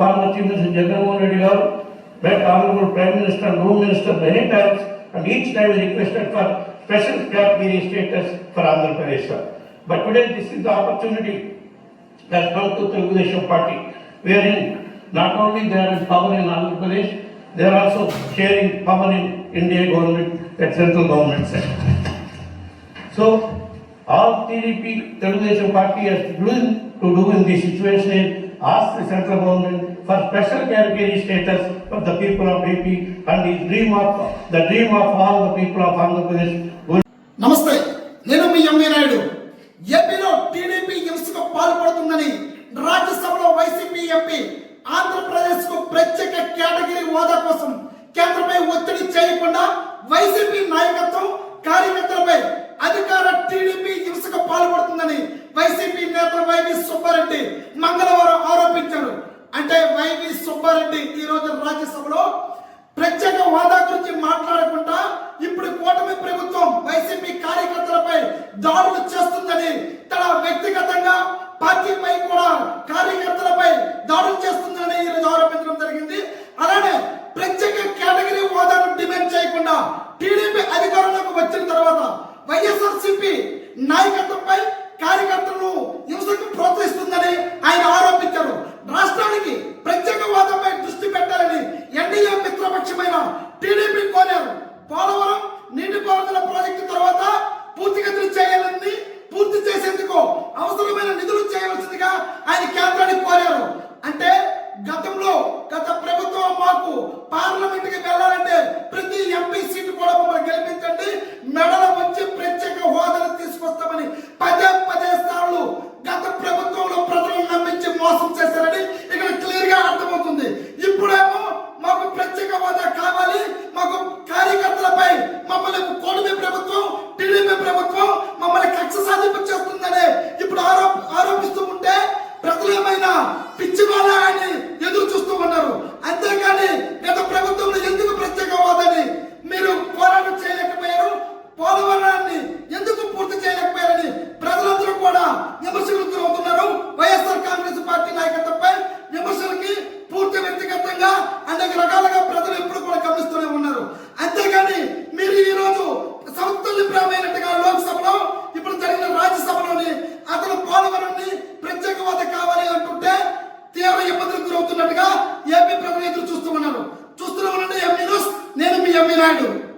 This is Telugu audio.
former Chief Minister Jagannath Reddy Garu, met Honorable Prime Minister and Home Minister many times, and each time he requested for special category status for Andhra Pradesh. But today this is the opportunity that come to Telugu Desam Party, wherein not only they are in power in Andhra Pradesh, they are also sharing power in India government, at central government. So, all TDP Telugu Desam Party has to do in this situation is ask the central government for special category status for the people of AP and the dream of, the dream of all the people of Andhra Pradesh నమస్తే నేను మీ ఎంవి నాయుడు. ఏపీలో టీడీపీ హింసకు పాల్పడుతుందని రాజ్యసభలో వైసీపీ ఎంపీ ఆంధ్రప్రదేశ్కు ప్రత్యేక కేటగిరీ హోదా కోసం కేంద్రంపై ఒత్తిడి చేయకుండా వైసీపీ నాయకత్వం కార్యకర్తలపై అధికార టీడీపీ హింసకు పాల్పడుతుందని వైసీపీ నేత వైవి సుబ్బారెడ్డి మంగళవారం సుబ్బారెడ్డి ఈ రోజు రాజ్యసభలో ప్రత్యేక హోదా గురించి మాట్లాడకుండా ఇప్పుడు కూటమి ప్రభుత్వం వైసీపీ కార్యకర్తలపై దాడులు చేస్తుందని తన వ్యక్తిగతంగా పార్టీపై కూడా కార్యకర్తలపై దాడులు చేస్తుందని ఈరోజు ఆరోపించడం జరిగింది. అలానే ప్రత్యేక కేటగిరీ హోదాను డిమాండ్ చేయకుండా టీడీపీ అధికారంలోకి వచ్చిన తర్వాత వైఎస్ఆర్సీపీ నాయకత్వంపై కార్యకర్త ఆయన కేంద్రానికి కోరారు అంటే గతంలో గత ప్రభుత్వం మాకు పార్లమెంట్కి వెళ్ళాలంటే ప్రతి ఎంపీ సీటు కూడా మమ్మల్ని గెలిపించండి. మెడల వచ్చి ప్రత్యేక హోదాను తీసుకొస్తామని పదే పదే సార్లు గత ప్రభుత్వంలో ప్రజలను నమ్మించి మోసం చేశారని ఇక్కడ క్లియర్గా అర్థమవుతుంది. ఇప్పుడేమో మాకు ప్రత్యేక హోదా కావాలి. అసూయమైన పిచ్చి బాలాగాన్ని ఎదురు చూస్తూ ఉన్నారు. అంతేకాని గత ప్రభుత్వంలో ఎందుకు ప్రత్యేక హోదాని మీరు పోరాటం చేయలేకపోయారు? పోలవరాన్ని ఎందుకు పూర్తి చేయలేకపోయారని ప్రజలందరూ కూడా విమర్శలు గురవుతున్నారు. వైఎస్ఆర్ కాంగ్రెస్ పార్టీ నాయకత్వంపై విమర్శలకి పూర్తి వ్యక్తిగతంగా అనేక రకాలుగా ప్రజలు ఎప్పుడు కూడా గమనిస్తూనే ఉన్నారు. అంతేగాని మీరు ఈరోజు సంస్థలు ప్రేమైనట్టుగా ఏపీ ప్రభుత్వం ఎదురు చూస్తూ ఉన్నారు. చూస్తూనే ఉండండి నేను మీ ఎంపీ నాయుడు.